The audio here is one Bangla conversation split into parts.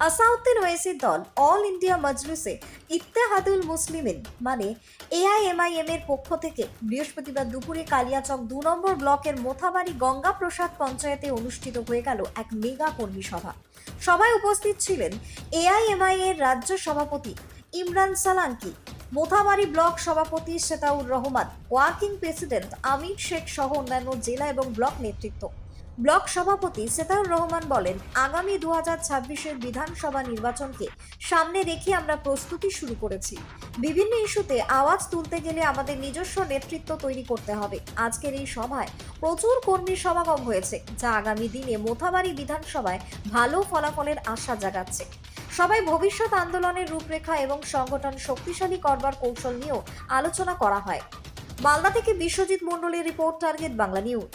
আসাউদ্দিন ওয়েসির দল অল ইন্ডিয়া মজলিসে ইত্তেহাদুল মুসলিমিন মানে এআইএমআইএম এর পক্ষ থেকে বৃহস্পতিবার দুপুরে কালিয়াচক দু নম্বর ব্লকের মোথাবাড়ি গঙ্গা প্রসাদ পঞ্চায়েতে অনুষ্ঠিত হয়ে গেল এক মেগা কর্মী সভা। সভায় উপস্থিত ছিলেন এআইএমআই এর রাজ্য সভাপতি ইমরান সালাঙ্কি মোথাবাড়ি ব্লক সভাপতি সেতাউর রহমান, ওয়ার্কিং প্রেসিডেন্ট আমির শেখ সহ অন্যান্য জেলা এবং ব্লক নেতৃত্ব। ব্লক সভাপতি সেতাউর রহমান বলেন, আগামী দু হাজার ছাব্বিশের বিধানসভা নির্বাচনকে সামনে রেখে আমরা প্রস্তুতি শুরু করেছি। বিভিন্ন ইস্যুতে আওয়াজ তুলতে গেলে আমাদের নিজস্ব নেতৃত্ব তৈরি করতে হবে। আজকের এই সভায় প্রচুর কর্মীর সমাগম হয়েছে, যা আগামী দিনে মোথাবাড়ি বিধানসভায় ভালো ফলাফলের আশা জাগাচ্ছে। সবাই ভবিষ্যৎ আন্দোলনের রূপরেখা এবং সংগঠন শক্তিশালী করবার কৌশল নিয়েও আলোচনা করা হয়। মালদা থেকে বিশ্বজিৎ মণ্ডলের রিপোর্ট, টার্গেট বাংলা নিউজ।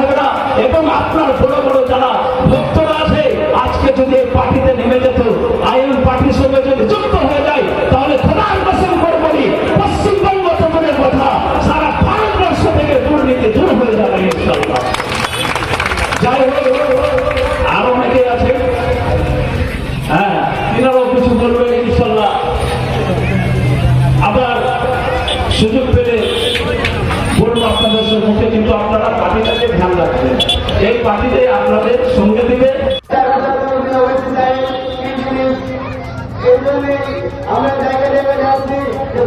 পীর সাহেবরা এবং আপনার বড় বড় যারা ভক্তরা আপনাদের সম্মুখে কিন্তু আপনারা পার্টিটাকে ধ্যান রাখবেন। এই পার্টিতে আপনাদের সঙ্গে দিবে আমরা জায়গা দেখে যাচ্ছি যে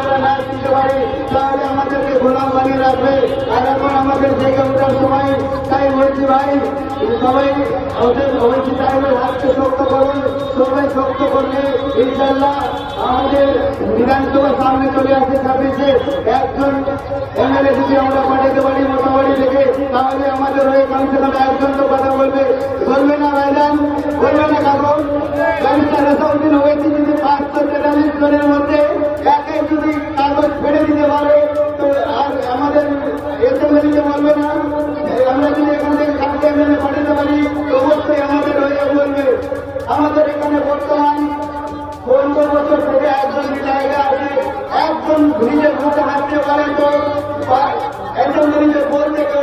আমরা না দিতে পারি তাহলে আমাদেরকে গোলাম বানিয়ে রাখবে। আর এখন আমাদের দেখে ওঠার সময় বলছি ভাই সবাই ওদের অবশ্যই সাহেবের হাতকে শক্ত করুন, সবাই শক্ত করলে ইনশাল্লাহ আমাদের বিধানসভার সামনে চলে আসে ছাব্বিশে। একজন এমএলএ যদি আমরা পাঠাতে পারি মোটামুটি থেকে তাহলে আমাদের হয়ে কমসে কম একজন তো কথা বলবে। বলবে না ম্যাডাম বলবে না কাকু। ব্যারিস্টার আসাউদ্দিন ওয়েসি যদি পাঁচশো তেতাল্লিশ জনের মধ্যে একে যদি কাগজ ফেলে দিতে পারে, তো আর আমাদের এসএমএ দিতে বলবে না এই আমরা যদি এখান থেকে সাতটা এমএলএ পাঠাতে পারি তো অবশ্যই আমাদের হয়ে বলবে, আমাদের এখানে বর্তমান পনেরো বছর থেকে একজন জায়গা আছে একজন নিজের মুখে হাঁটতে পারেন তো একজন নিজের বলতে কেউ